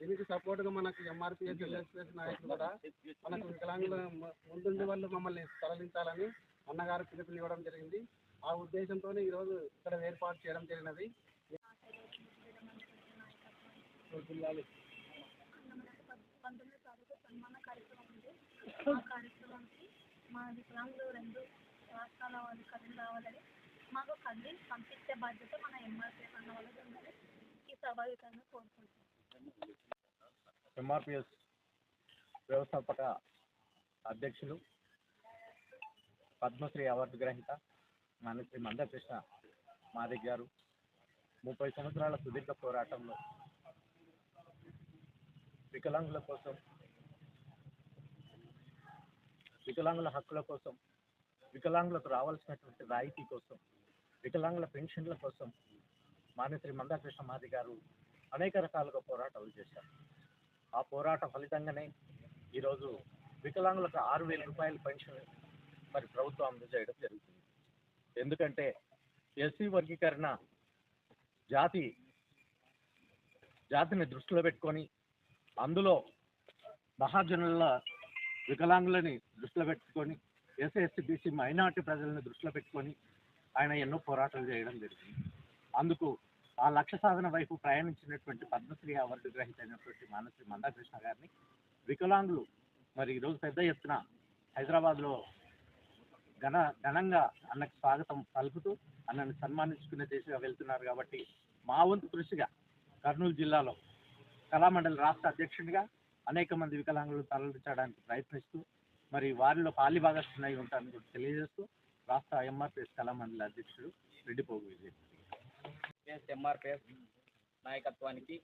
దీనికి సపోర్ట్గా మనకు ఎంఆర్పిఎస్ నాయకులు కూడా మనకు వికలాంగుల ము- ముందుండి వాళ్ళు మమ్మల్ని తరలించాలని అన్నగారు పిలుపునివ్వడం జరిగింది. ఆ ఉద్దేశంతో ఈరోజు ఇక్కడ ఏర్పాటు చేయడం జరిగినది. పంతొమ్మిది తారీఖు సన్మాన కార్యక్రమం ఉంది ఆ కార్యక్రమానికి మా వికలాంగులు రెండు రాష్ట్రాల వాళ్ళు కదిలి రావాలని మాకు కదిలి పంపించే బాధ్యత మన ఎంఆర్పీ అన్న వాళ్ళది ఉందని ఈ స్వాభావికంగా కోరుకుంటున్నాం. ఎంఆర్పిఎస్ వ్యవస్థాపక అధ్యక్షులు పద్మశ్రీ అవార్డు గ్రహీత మానశ్రీ మందకృష్ణ మాదిక్ గారు. ముప్పై సంవత్సరాల సుదీర్ఘ పోరాటంలో వికలాంగుల కోసం వికలాంగుల హక్కుల కోసం వికలాంగులకు రావాల్సినటువంటి రాయితీ కోసం వికలాంగుల పెన్షన్ల కోసం మానశ్రీ మందాకృష్ణ మాది గారు అనేక రకాలుగా పోరాటాలు చేశారు. ఆ పోరాట ఫలితంగానే ఈరోజు వికలాంగులకు ఆరు వేల రూపాయల పెన్షన్ మరి ప్రభుత్వం అందజేయడం జరుగుతుంది. ఎందుకంటే ఎస్సీ వర్గీకరణ జాతి జాతిని దృష్టిలో పెట్టుకొని అందులో మహాజనుల వికలాంగులని దృష్టిలో పెట్టుకొని ఎస్సీ బీసీ మైనార్టీ ప్రజలను దృష్టిలో పెట్టుకొని ఆయన ఎన్నో పోరాటాలు చేయడం జరిగింది. అందుకు ఆ లక్ష్య సాధన వైపు ప్రయాణించినటువంటి పద్మశ్రీ అవార్డు గ్రహీత అయినటువంటి మానశ్రీ మందాకృష్ణ గారిని వికలాంగులు మరి ఈరోజు పెద్ద ఎత్తున హైదరాబాద్లో ఘన ఘనంగా అన్నకు స్వాగతం పలుకుతూ అన్నని సన్మానించుకునే దిశగా వెళ్తున్నారు కాబట్టి మా వంతు కృషిగా కర్నూలు జిల్లాలో కళామండలి రాష్ట్ర అధ్యక్షుడిగా అనేక మంది వికలాంగులు తరలించడానికి ప్రయత్నిస్తూ మరి వారిలో పాలిభాగస్తున్నై ఉంటారని కూడా తెలియజేస్తూ రాష్ట్ర ఎంఆర్పిఎస్ కళామండలి అధ్యక్షుడు రెడ్డిపోగు విజయ్. ఎంఆర్పిఎస్ నాయకత్వానికి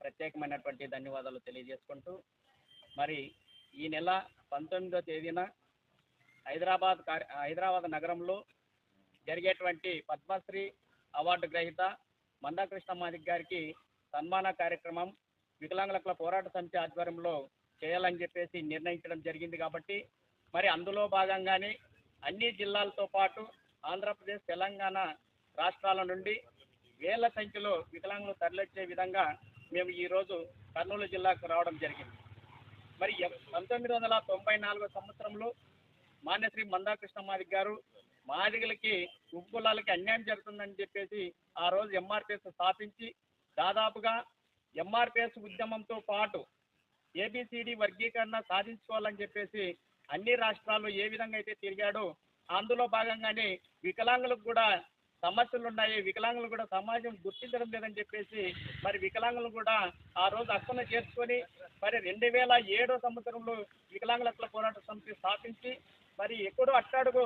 ప్రత్యేకమైనటువంటి ధన్యవాదాలు తెలియజేసుకుంటూ మరి ఈ నెల పంతొమ్మిదో తేదీన హైదరాబాద్ కార్య హైదరాబాద్ నగరంలో జరిగేటువంటి పద్మశ్రీ అవార్డు గ్రహీత మందాకృష్ణ మాదిక్ గారికి సన్మాన కార్యక్రమం వికలాంగుల పోరాట సమితి ఆధ్వర్యంలో చేయాలని చెప్పేసి నిర్ణయించడం జరిగింది కాబట్టి మరి అందులో భాగంగానే అన్ని జిల్లాలతో పాటు ఆంధ్రప్రదేశ్ తెలంగాణ రాష్ట్రాల నుండి వేల సంఖ్యలో వికలాంగులు తరలిచ్చే విధంగా మేము ఈరోజు కర్నూలు జిల్లాకు రావడం జరిగింది. మరి పంతొమ్మిది వందల తొంభై నాలుగో సంవత్సరంలో మాన్యశ్రీ మందాకృష్ణ మాదిక్ గారు మాదిగలకి ఉప్పులాలకి అన్యాయం జరుగుతుందని చెప్పేసి ఆ రోజు ఎంఆర్పిఎస్ స్థాపించి దాదాపుగా ఎంఆర్పిఎస్ ఉద్యమంతో పాటు ఏబిసిడి వర్గీకరణ సాధించుకోవాలని చెప్పేసి అన్ని రాష్ట్రాలు ఏ విధంగా అయితే తిరిగాడో అందులో భాగంగానే వికలాంగులకు కూడా సమస్యలు ఉన్నాయి వికలాంగులు కూడా సమాజం గుర్తించడం లేదని చెప్పేసి మరి వికలాంగులు కూడా ఆ రోజు హక్కును చేసుకొని మరి రెండు వేల ఏడో సంవత్సరంలో వికలాంగుల హక్కుల పోరాట సమితి స్థాపించి మరి ఎక్కడో అట్టడుగు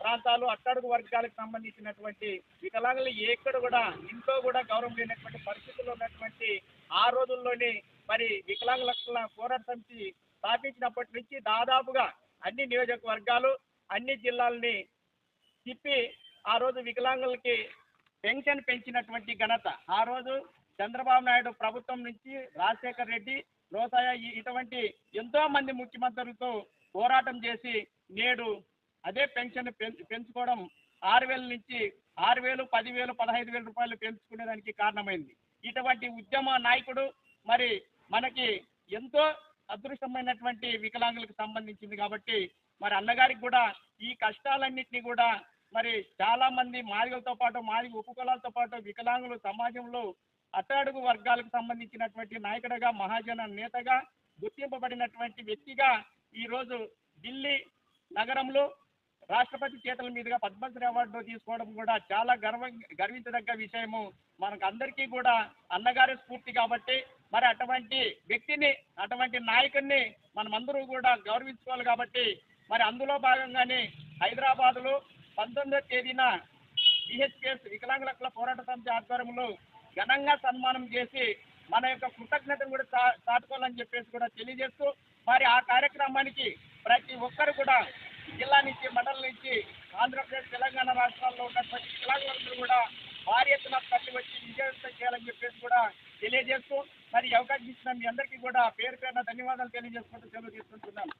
ప్రాంతాలు అట్టడుగు వర్గాలకు సంబంధించినటువంటి వికలాంగులు ఎక్కడ కూడా ఇంట్లో కూడా గౌరవం లేనటువంటి పరిస్థితుల్లో ఉన్నటువంటి ఆ రోజుల్లోనే మరి వికలాంగుల హక్కుల పోరాట సమితి స్థాపించినప్పటి నుంచి దాదాపుగా అన్ని నియోజకవర్గాలు అన్ని జిల్లాలని తిప్పి ఆ రోజు వికలాంగులకి పెన్షన్ పెంచినటువంటి ఘనత. ఆ రోజు చంద్రబాబు నాయుడు ప్రభుత్వం నుంచి రాజశేఖర్ రెడ్డి లోసాయ ఈ- ఇటువంటి ఎంతో మంది ముఖ్యమంత్రులతో పోరాటం చేసి నేడు అదే పెన్షన్ పెంచుకోవడం ఆరు వేల నుంచి ఆరు వేలు పదివేలు పదహైదు వేల రూపాయలు పెంచుకునేదానికి కారణమైంది. ఇటువంటి ఉద్యమ నాయకుడు మరి మనకి ఎంతో అదృష్టమైనటువంటి వికలాంగులకు సంబంధించింది కాబట్టి మరి అన్నగారికి కూడా ఈ కష్టాలన్నింటినీ కూడా మరి చాలా మంది మాదిగలతో పాటు మాదిగ ఉపకులాలతో పాటు వికలాంగులు సమాజంలో అట్టాడుగు వర్గాలకు సంబంధించినటువంటి నాయకుడిగా మహాజన నేతగా గుర్తింపబడినటువంటి వ్యక్తిగా ఈరోజు ఢిల్లీ నగరంలో రాష్ట్రపతి చేతుల మీదుగా పద్మశ్రీ అవార్డు తీసుకోవడం కూడా చాలా గర్వ గర్వించదగ్గ విషయము. మనకు అందరికీ కూడా అన్నగారి స్ఫూర్తి కాబట్టి మరి అటువంటి వ్యక్తిని అటువంటి నాయకుడిని మనమందరూ కూడా గౌరవించుకోవాలి కాబట్టి మరి అందులో భాగంగానే హైదరాబాద్లో పంతొమ్మిదో తేదీన బిహెచ్పిఎస్ వికలాంగుల హక్కుల పోరాట సమితి ఆధ్వర్యంలో ఘనంగా సన్మానం చేసి మన యొక్క కృతజ్ఞతను కూడా చాటుకోవాలని చెప్పేసి కూడా తెలియజేస్తూ మరి ఆ కార్యక్రమానికి ప్రతి ఒక్కరు కూడా జిల్లా నుంచి మండలం నుంచి ఆంధ్రప్రదేశ్ తెలంగాణ రాష్ట్రాల్లో ఉన్న ప్రతి వికలాంగులందరూ కూడా భారీ ఎత్తున తల్లి వచ్చి విజయవంతం చేయాలని చెప్పేసి కూడా తెలియజేస్తూ మరి అవకాశం ఇచ్చిన మీ అందరికీ కూడా పేరు పేరున ధన్యవాదాలు తెలియజేసుకుంటూ సెలవు తీసుకుంటున్నాను.